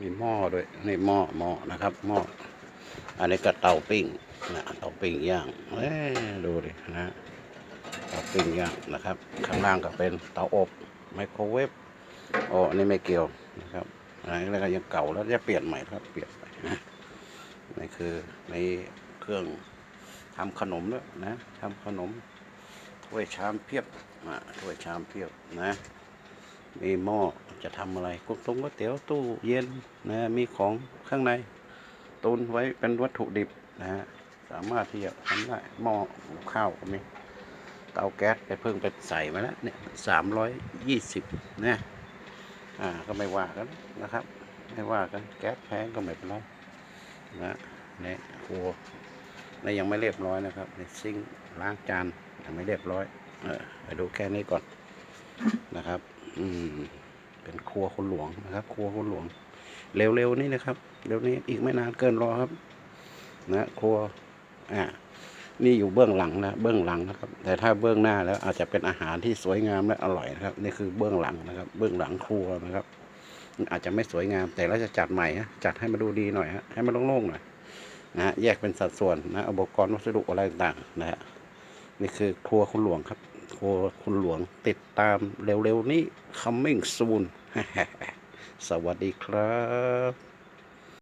มีหม้อด้วยนี่หม้อหม้อนะครับหม้ออันนี้ก็เตาปิ้งนะเตาปิ้งย่างเอ้ดูดินะเตาปิ้งย่างนะครับ ข้างล่างก็เป็นเตาอบไมโครเวฟโอ้อันนี่ไม่เกี่ยวนะครับอันนี้ก็ยังเก่าแล้วจะเปลี่ยนใหม่ครับเปลี่ยนไปนะนี่คือในเครื่องทำขนมแล้วยนะทำขนมถ้วยชามเพียบอะถ้วยชามเพียบนะ มีหม้อจะทำอะไรกุ๊กตรงก๋วยเตี๋ยวตู้เย็นนะมีของข้างในตุนไว้เป็นวัตถุดิบนะฮะสามารถที่จะทำได้หม้อหุงข้าวก็มีเตาแก๊สไปเพิ่งไปใส่มาแล้วเนี่ยสามร้อยยี่สิบนะอ่าก็ไม่ว่ากันนะครับ ไม่ว่ากันแก๊สแพงก็ไม่เป็นไรนะเนี่ยครัวและยังไม่เรียบร้อยนะครับในซิงล้างจานยังไม่เรียบร้อย เออไปดูแค่นี้ก่อนนะครับ อืมเป็นครัวคนหลวงนะครับ ครัวคนหลวง เร็วๆนี่นะครับ เร็วนี้อีกไม่นานเกินรอครับ นะครัวอ่านี่อยู่เบื้องหลังนะเบื้องหลังนะครับ แต่ถ้าเบื้องหน้าแล้วอาจจะเป็นอาหารที่สวยงามและอร่อยนะครับ นี่คือเบื้องหลังนะครับ เบื้องหลังครัวนะครับอาจจะไม่สวยงาม แต่เราจะจัดใหม่ฮะจัดให้มันดูดีหน่อยฮะให้มันโล่งๆหน่อยนะฮะแยกเป็นสัดส่วนนะอุปกรณ์วัสดุอะไรต่างๆนะฮะนี่คือครัวคุณหลวงครับ ครัวคุณหลวงติดตามเร็วๆนี้ coming soon สวัสดีครับ